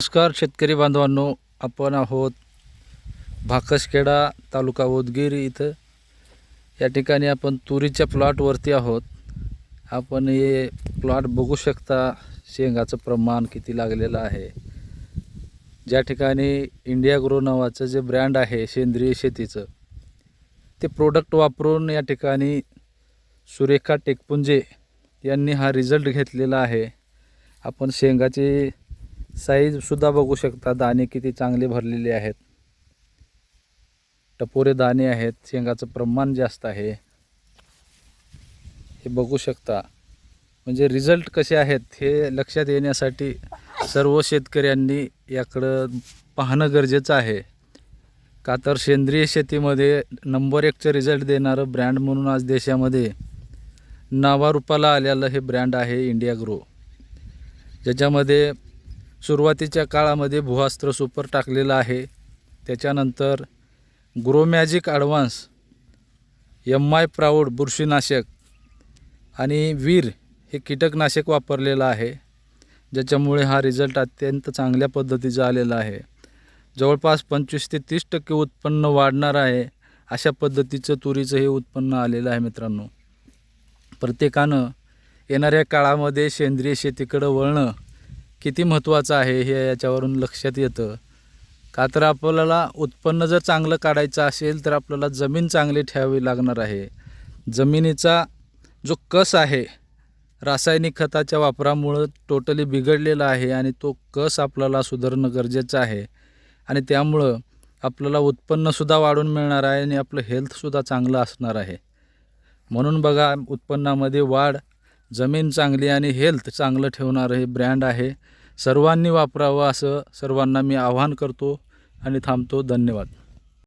नमस्कार शेतकरी बांधवांनो आपण आहोत भाकसखेडा तालुका उदगीर इथं. या ठिकाणी आपण तुरीच्या प्लॉटवरती आहोत. आपण हे प्लॉट बघू शकता शेंगाचं प्रमाण किती लागलेलं आहे. ज्या ठिकाणी इंडिया ग्रो नावाचं जे ब्रँड आहे सेंद्रिय शेतीचं ते प्रोडक्ट वापरून या ठिकाणी सुरेखा टेकपुंजे यांनी हा रिझल्ट घेतलेला आहे. आपण शेंगाची साईजसुद्धा बघू शकता. दाणे किती चांगले भरलेले आहेत. टपोरे दाणे आहेत. शेंगाचं प्रमाण जास्त आहे. हे बघू शकता. म्हणजे रिझल्ट कसे आहेत हे लक्षात येण्यासाठी सर्व शेतकऱ्यांनी याकडं पाहणं गरजेचं आहे. का तर सेंद्रिय शेतीमध्ये नंबर एकचं रिझल्ट देणारं ब्रँड म्हणून आज देशामध्ये नावारूपाला आलेलं हे ब्रँड आहे इंडिया ग्रो ज्याच्यामध्ये सुरुवातीच्या काळामध्ये भुवास्त्र सुपर टाकलेलं आहे. त्याच्यानंतर Gromagic advance M I proud बुरशीनाशक आणि वीर हे कीटकनाशक वापरलेलं आहे. ज्याच्यामुळे हा रिझल्ट अत्यंत चांगल्या पद्धतीचा आलेला आहे. जवळपास पंचवीस ते तीस टक्के उत्पन्न वाढणार आहे अशा पद्धतीचं तुरीचं हे उत्पन्न आलेलं आहे मित्रांनो. प्रत्येकानं येणाऱ्या काळामध्ये सेंद्रिय शेतीकडं वळणं किती महत्त्वाचं आहे हे याच्यावरून लक्षात येतं. का तर आपल्याला उत्पन्न जर चांगलं काढायचं असेल तर आपल्याला जमीन चांगली ठेवावी लागणार आहे. जमिनीचा जो कस आहे रासायनिक खताच्या वापरामुळं टोटली बिघडलेला आहे आणि तो कस आपल्याला सुधारणं गरजेचं आहे. आणि त्यामुळं आपल्याला उत्पन्नसुद्धा वाढून मिळणार आहे आणि आपलं हेल्थसुद्धा चांगलं असणार आहे. म्हणून बघा उत्पन्नामध्ये वाढ जमीन चांगली आणि हेल्थ चांगलं ठेवणारं हे ब्रँड आहे. सर्वांनी वापरावं असं सर्वांना मी आवाहन करतो आणि थांबतो. धन्यवाद.